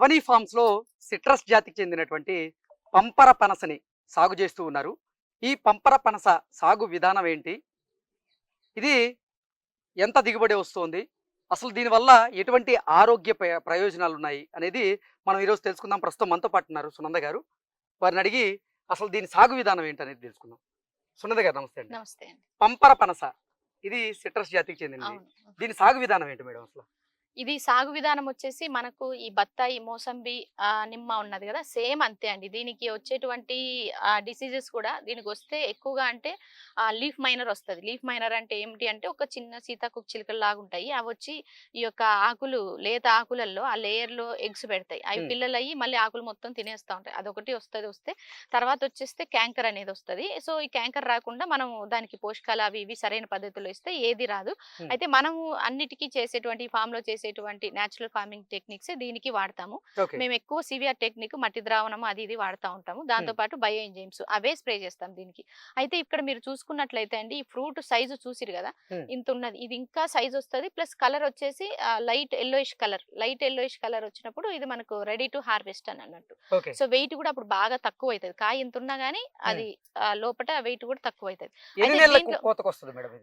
అవని ఫార్మ్స్లో citrus జాతికి చెందినటువంటి పంపర పనసని సాగు చేస్తూ ఉన్నారు. ఈ పంపర పనస సాగు విధానం ఏంటి? ఇది ఎంత దిగుబడి వస్తుంది? అసలు దీనివల్ల ఎటువంటి ఆరోగ్య ప్రయ- ప్రయోజనాలు ఉన్నాయి? అనేది మనం ఈరోజు తెలుసుకుందాం. ప్రస్తుతం మనతో పాటు ఉన్నారు సునంద గారు. వారిని అడిగి అసలు దీని సాగు విధానం ఏంటి అనేది తెలుసుకుందాం. సునంద గారు నమస్తే అండి. నమస్తే పంపర పనస ఇది సిట్రస్ జాతికి చెందినది దీని సాగు విధానం ఏంటి మేడం అసలు? ఇది సాగు విధానం వచ్చేసి మనకు ఈ బత్తాయి మోసంబి నిమ్మ ఉన్నది కదా సేమ్ అంతే అండి. దీనికి వచ్చేటువంటి డిసీజెస్ కూడా దీనికి వస్తే ఎక్కువగా అంటే లీఫ్ మైనర్ వస్తుంది. లీఫ్ మైనర్ అంటే ఏమిటి అంటే ఒక చిన్న సీతాకుక్ చిలుకలు లాగా ఉంటాయి. అవి వచ్చి ఈ యొక్క ఆకులు లేత ఆకులలో ఆ లేయర్లో ఎగ్స్ పెడతాయి. అవి. పిల్లలు అయ్యి మళ్ళీ ఆకులు మొత్తం తినేస్తూ ఉంటాయి. అదొకటి వస్తుంది వస్తే తర్వాత వచ్చేస్తే క్యాంకర్ అనేది వస్తుంది. సో ఈ క్యాంకర్ రాకుండా మనం దానికి పోషకాలు అవి ఇవి సరైన పద్ధతిలో ఇస్తే ఏది రాదు. అయితే మనము అన్నిటికీ చేసేటువంటి ఫామ్లో చేసేటువంటి నేచురల్ ఫార్మింగ్ టెక్నిక్స్ దీనికి వాడతాము. మేము ఎక్కువ సివిఆర్ టెక్నిక్ మట్టి ద్రావణం అది ఇది వాడుతూ ఉంటాము. దాంతో పాటు బయో ఎంజైమ్స్ అవే స్ప్రే చేస్తాం దీనికి. అయితే ఇక్కడ మీరు చూసుకున్నట్లయితే అండి ఈ ఫ్రూట్ సైజు చూసిరు కదా. ఇంత ఉన్నది. ఇది ఇంకా సైజ్ వస్తుంది ప్లస్ కలర్ వచ్చేసి light yellowish colour. Light yellowish colour వచ్చినప్పుడు ఇది మనకు రెడీ టు హార్వెస్ట్ అని అన్నట్టు. సో వెయిట్ కూడా అప్పుడు బాగా తక్కువ అవుతుంది కాయ ఇంత ఉన్నా గానీ అది లోపల వెయిట్ కూడా తక్కువ అవుతుంది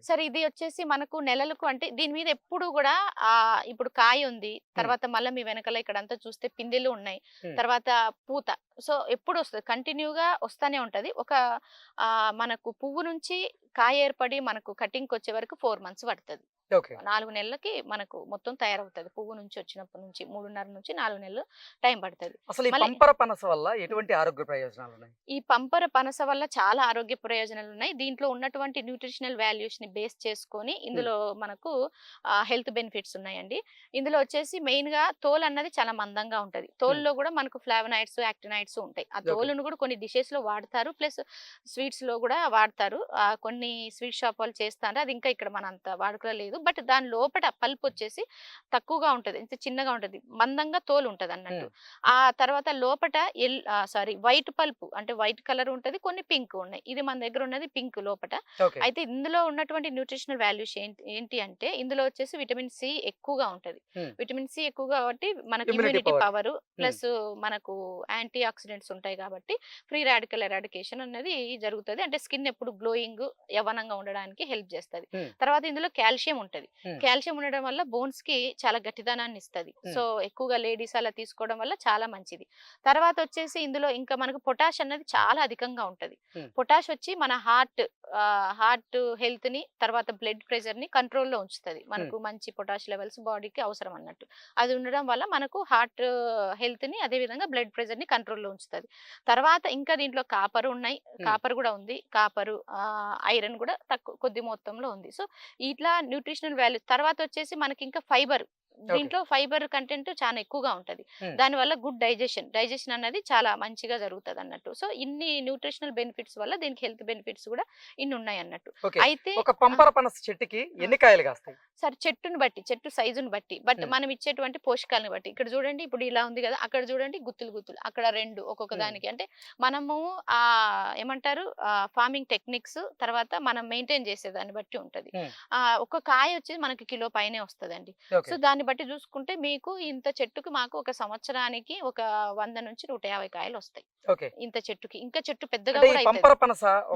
సరే ఇది వచ్చేసి మనకు నెలలకు అంటే దీని మీద ఎప్పుడు కూడా ఆ ఇప్పుడు కాయ ఉంది తర్వాత మళ్ళీ మీ వెనకాల ఇక్కడ అంతా చూస్తే పిందెలు ఉన్నాయి. తర్వాత పూత. సో ఎప్పుడు వస్తుంది కంటిన్యూగా వస్తానే ఉంటది. ఒక ఆ మనకు పువ్వు నుంచి కాయ ఏర్పడి మనకు కటింగ్ వచ్చే వరకు ఫోర్ మంత్స్ పడుతుంది. నాలుగు నెలలకి మనకు మొత్తం తయారవుతుంది. పువ్వు నుంచి వచ్చినప్పటి నుంచి మూడున్నర నుంచి నాలుగు నెలలు టైం పడుతుంది. అసలు ఈ మళ్ళీ- పంపర పనస వల్ల ఎటువంటి ఆరోగ్య ప్రయోజనాలు ఉన్నాయి ఈ పంపర పనస వల్ల చాలా ఆరోగ్య ప్రయోజనాలు ఉన్నాయి దీంట్లో ఉన్నటువంటి న్యూట్రిషనల్ వాల్యూస్ని బేస్ చేసుకొని ఇందులో మనకు హెల్త్ బెనిఫిట్స్ ఉన్నాయండి. ఇందులో వచ్చేసి మెయిన్గా తోలు అన్నది చాలా మందంగా ఉంటది. తోలులో కూడా మనకు ఫ్లావనాయిడ్స్ యాక్టినైడ్స్ ఉంటాయి. ఆ. తోలును కూడా కొన్ని డిషెస్లో వాడతారు. ప్లస్ స్వీట్స్లో కూడా వాడతారు. ఆ, కొన్ని స్వీట్ షాప్ వాళ్ళు చేస్తారు అది ఇంకా ఇక్కడ మన అంత వాడుకలో లేదు. బట్ దాని లోపల పల్ప్ వచ్చేసి తక్కువగా ఉంటది. ఇంత చిన్నగా ఉంటది. మందంగా తోలు ఉంటది అన్నట్టు. ఆ తర్వాత లోపట ఎల్ సారీ వైట్ పల్పు అంటే వైట్ కలర్ ఉంటది. కొన్ని పింక్ ఉన్నాయి. ఇది మన దగ్గర ఉన్నది పింక్ లోపట. ఓకే. అయితే ఇందులో ఉన్నటువంటి న్యూట్రిషనల్ వాల్యూస్ ఏంటి అంటే ఇందులో వచ్చేసి విటమిన్ సి ఎక్కువగా ఉంటది. విటమిన్ సి ఎక్కువ కాబట్టి మనకి ఇమ్యూనిటీ. పవర్. ప్లస్ మనకు యాంటీ ఆక్సిడెంట్స్ ఉంటాయి కాబట్టి ఫ్రీ రాడికల్ ఎరాడికేషన్ అనేది జరుగుతుంది. అంటే స్కిన్ ఎప్పుడు గ్లోయింగ్ యవనంగా ఉండడానికి హెల్ప్ చేస్తుంది. తర్వాత ఇందులో కాల్షియం ఉంటది. కాల్షియం ఉండడం వల్ల బోన్స్కి చాలా గట్టిదనాన్ని ఇస్తుంది. సో ఎక్కువగా లేడీస్ అలా తీసుకోవడం వల్ల చాలా మంచిది తర్వాత వచ్చేసి ఇందులో ఇంకా మనకు పొటాష్ అన్నది చాలా అధికంగా ఉంటది. పొటాష్ వచ్చి మన హార్ట్ హార్ట్ హెల్త్ని తర్వాత బ్లడ్ ప్రెషర్ని కంట్రోల్లో ఉంచుతుంది. మనకు మంచి పొటాష్ లెవెల్స్ బాడీకి అవసరం అన్నట్టు. అది ఉండడం వల్ల మనకు హార్ట్ హెల్త్ని అదే విధంగా బ్లడ్ ప్రెషర్ని కంట్రోల్లో ఉంచుతుంది. తర్వాత ఇంకా దీంట్లో కాపర్ ఉన్నాయి. కాపర్ కూడా ఉంది. కాపరు ఐరన్ కూడా తక్కువ కొద్ది మొత్తంలో ఉంది. సో ఇట్లా న్యూట్రిషనల్ వాల్యూ తర్వాత వచ్చేసి మనకి ఇంకా ఫైబర్ దీంట్లో ఫైబర్ కంటెంట్ చాలా ఎక్కువగా ఉంటది. దానివల్ల గుడ్ డైజెషన్ డైజెషన్ అనేది చాలా మంచిగా జరుగుతుంది అన్నట్టు. సో ఇన్ని న్యూట్రిషనల్ బెనిఫిట్స్ వల్ల దీనికి హెల్త్ బెనిఫిట్స్ కూడా ఇన్ని ఉన్నాయి అన్నట్టు. అయితే ఒక పంపర పనస చెట్టుకి ఎన్ని కాయలు కాస్తాయి? సరే చెట్టును బట్టి చెట్టు సైజుని బట్టి బట్. మనం ఇచ్చేటువంటి పోషకాలను బట్టి. ఇక్కడ చూడండి ఇప్పుడు ఇలా ఉంది కదా అక్కడ చూడండి గుత్తులు గుత్తులు అక్కడ రెండు ఒక్కొక్క. దానికి. అంటే మనము ఆ ఏమంటారు ఫార్మింగ్ టెక్నిక్స్ తర్వాత మనం మెయింటైన్ చేసే దాన్ని బట్టి ఉంటది. ఆ ఒక కాయ వచ్చి మనకి కిలో పైనే వస్తదండి. సో దాన్ని బట్టి చూసుకుంటే మీకు ఇంత చెట్టుకి మాకు ఒక సంవత్సరానికి ఒక వంద నుంచి నూట యాభై కాయలు వస్తాయి. ఇంత చెట్టుకి. ఇంకా చెట్టు పెద్దగా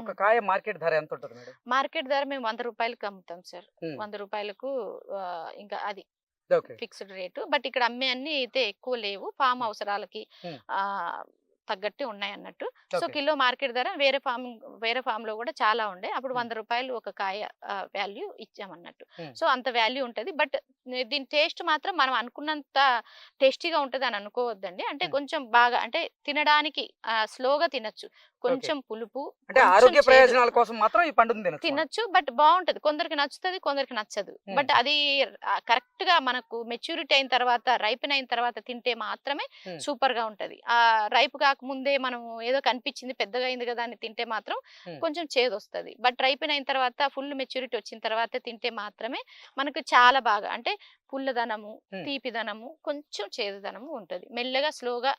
ఒక. కాయ మార్కెట్ ధర ఎంత ఉంటుంది మార్కెట్ ధర మేము వంద రూపాయలకి అమ్ముతాం సార్. వంద రూపాయలకు ఇంకా అది ఫిక్స్డ్ రేటు బట్ ఇక్కడ అమ్మే అన్ని అయితే ఎక్కువ లేవు ఫామ్. అవసరాలకి. ఆ తగ్గట్టు ఉన్నాయి అన్నట్టు సో కిలో మార్కెట్ ధర వేరే ఫామ్ వేరే ఫామ్లో కూడా చాలా ఉండే అప్పుడు. వంద రూపాయలు ఒక కాయ వాల్యూ ఇచ్చామన్నట్టు. సో అంత వాల్యూ ఉంటది బట్ దీని టేస్ట్ మాత్రం మనం అనుకున్నంత టేస్టీగా ఉంటది అని అనుకోవద్దండి అంటే. కొంచెం బాగా అంటే తినడానికి స్లోగా తినొచ్చు కొంచెం పులుపు అంటే ఆరోగ్య. ప్రయోజనాల కోసం మాత్రం ఈ పండుని తినచ్చు బట్ బాగుంటది కొందరికి నచ్చుతుంది కొందరికి నచ్చదు. బట్ అది కరెక్ట్గా మనకు మెచ్యూరిటీ అయిన తర్వాత రైపెన్ అయిన తర్వాత తింటే మాత్రమే. సూపర్గా ఉంటది ఆ రైప్ కాకముందే మనం ఏదో కనిపించింది పెద్దగా అయింది కదా అని తింటే మాత్రం. కొంచెం చేదు వస్తది బట్ రైపెన్ అయిన తర్వాత ఫుల్ మెచ్యూరిటీ వచ్చిన తర్వాత తింటే మాత్రమే మనకు చాలా బాగా అంటే పుల్లదనము. తీపిదనము కొంచెం చేదుదనము ఉంటది మెల్లగా స్లోగా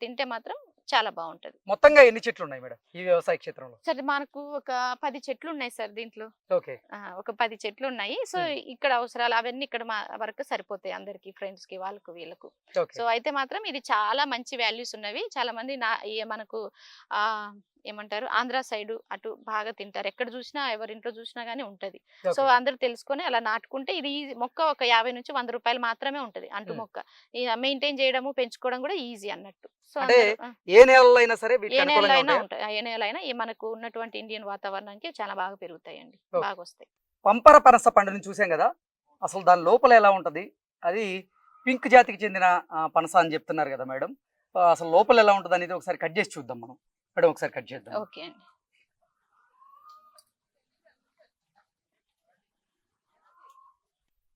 తింటే మాత్రం చాలా బాగుంటది. మొత్తంగా ఎన్ని చెట్లు ఉన్నాయి మేడం ఈ వ్యవసాయ క్షేత్రంలో? సరే మనకు ఒక పది చెట్లు ఉన్నాయి సార్ దీంట్లో. ఓకే. ఒక పది చెట్లు ఉన్నాయి సో. ఇక్కడ అవసరాలు అవన్నీ ఇక్కడ మా వరకు సరిపోతాయి అందరికి ఫ్రెండ్స్కి వాళ్ళకు. వీళ్ళకు సో అయితే మాత్రం ఇది చాలా మంచి వాల్యూస్ ఉన్నవి. చాలా మంది నా మనకు ఆ ఏమంటారు? ఆంధ్ర సైడ్ అటు బాగా తింటారు. ఎక్కడ చూసినా ఎవరింట్లో చూసినా గానీ ఉంటది. సో. అందరూ తెలుసుకొని అలా నాటుకుంటే ఇది మొక్క ఒక యాభై నుంచి వంద రూపాయలు మాత్రమే ఉంటది అంటు. మొక్క. మెయింటైన్ చేయడము పెంచుకోవడం కూడా ఈజీ అన్నట్టు. సో ఏ నేలలో అయినా సరే ఏ ఉంటాయా? ఏ మనకు ఉన్నటువంటి ఇండియన్ వాతావరణానికి చాలా బాగా పెరుగుతాయండి. బాగా వస్తాయి. పంపర పనస పండుని చూసాం కదా! అసలు దాని లోపల ఎలా ఉంటది? అది పింక్ జాతికి చెందిన పనస అని చెప్తున్నారు కదా మేడం. అసలు లోపల ఎలా ఉంటుంది అనేది ఒకసారి కట్ చేసి చూద్దాం మనం. మేడం ఒకసారి కట్ చేద్దాం. ఓకే అండి.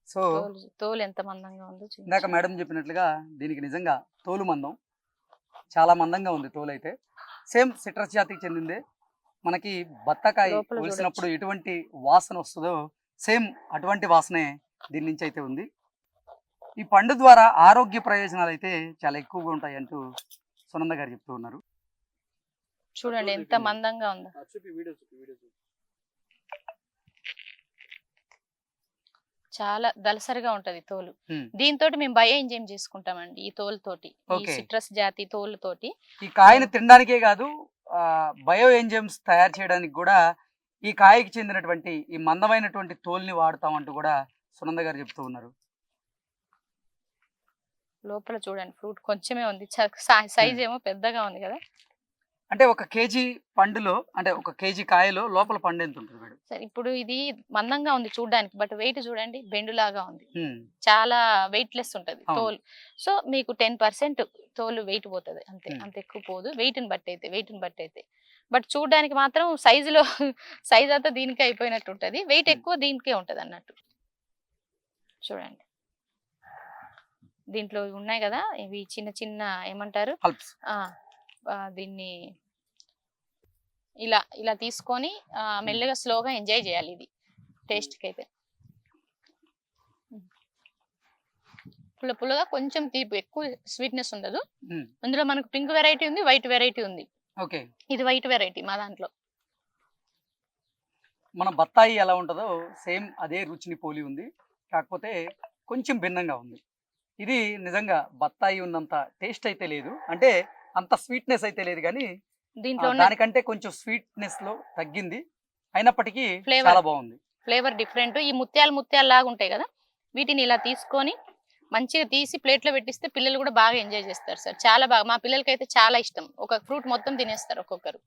సో తోలు ఎంత మందంగా ఉందో ఇందాక. మేడం చెప్పినట్లుగా దీనికి నిజంగా తోలు మందం. చాలా మందంగా ఉంది తోలు అయితే. సేమ్ సిట్రస్ జాతికి చెందిందే. మనకి బత్తాకాయ లోపల ఒలిసినప్పుడు ఎటువంటి వాసన వస్తుందో సేమ్ అటువంటి వాసనే దీని నుంచి అయితే ఉంది. ఈ పండు ద్వారా ఆరోగ్య ప్రయోజనాలు అయితే చాలా ఎక్కువగా ఉంటాయి అంటూ సునంద గారు చెప్తూ ఉన్నారు. చూడండి ఎంత. మందంగా ఉందో. చాలా దలసరిగా ఉంటది తోలు. దీంతో మేము బయో ఎంజైమ్ చేసుకుంటామండి ఈ తోలు తోటి ఈ. సిట్రస్ జాతి తోలు తోటి ఈ కాయను తినడానికే కాదు బయో ఎంజైమ్స్ తయారు చేయడానికి కూడా ఈ కాయకి చెందినటువంటి ఈ మందమైనటువంటి తోలుని వాడతామంటూ కూడా సునంద గారు చెప్తూ ఉన్నారు. లోపల చూడండి ఫ్రూట్ కొంచెమే ఉంది. సైజ్ ఏమో పెద్దగా ఉంది కదా. అంటే ఒక కేజీ పండులో అంటే ఒక కేజీ కాయలో లోపల పండు ఎంత ఉంటుంది మేడం? సరే ఇప్పుడు ఇది మందంగా ఉంది చూడడానికి బట్ వెయిట్ చూడండి బెండులాగా ఉంది. చాలా వెయిట్ లెస్ ఉంటది. తోలు. సో మీకు టెన్ పర్సెంట్ తోలు వెయిట్ పోతుంది అంతే. అంత ఎక్కువ పోదు. weight ని బట్టి అయితే weight ని బట్టి అయితే. బట్ చూడడానికి మాత్రం సైజులో సైజ్ అంతా దీనికి అయిపోయినట్టు ఉంటది. వెయిట్. ఎక్కువ దీనికే ఉంటది అన్నట్టు. చూడండి. దీంట్లో ఉన్నాయి కదా ఇవి చిన్న చిన్న ఏమంటారు? దీన్ని ఇలా ఇలా తీసుకొని మెల్లగా స్లోగా ఎంజాయ్ చేయాలి ఇది. టేస్ట్కి అయితే. పుల్ల పుల్లగా కొంచెం తీపి ఎక్కువ స్వీట్నెస్ ఉండదు. అందులో మనకు పింక్ వెరైటీ ఉంది వైట్ వెరైటీ ఉంది. ఓకే. ఇది వైట్ వెరైటీ మా దాంట్లో. మన బత్తాయి ఎలా ఉంటుందో సేమ్ అదే రుచిని పోలి ఉంది. కాకపోతే కొంచెం భిన్నంగా ఉంది. ఇది నిజంగా బత్తాయి ఉన్నంత టేస్ట్ అయితే లేదు. అంటే అంత స్వీట్నెస్ అయితే లేదు కానీ దీంట్లో దానికంటే కొంచెం స్వీట్నెస్లో తగ్గింది. అయినప్పటికీ. చాలా బాగుంది. ఫ్లేవర్ డిఫరెంట్ ఈ ముత్యాలు ముత్యాలు లాగా ఉంటాయి కదా వీటిని ఇలా తీసుకొని మంచిగా తీసి ప్లేట్లో పెట్టిస్తే పిల్లలు కూడా బాగా ఎంజాయ్ చేస్తారు సార్. చాలా బాగా మా పిల్లలకి అయితే చాలా ఇష్టం. ఒక ఫ్రూట్ మొత్తం తినేస్తారు ఒక్కొక్కరు.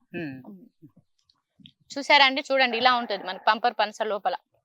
చూసారా అండి? చూడండి ఇలా ఉంటుంది మనకి పంపర్ పనస లోపల.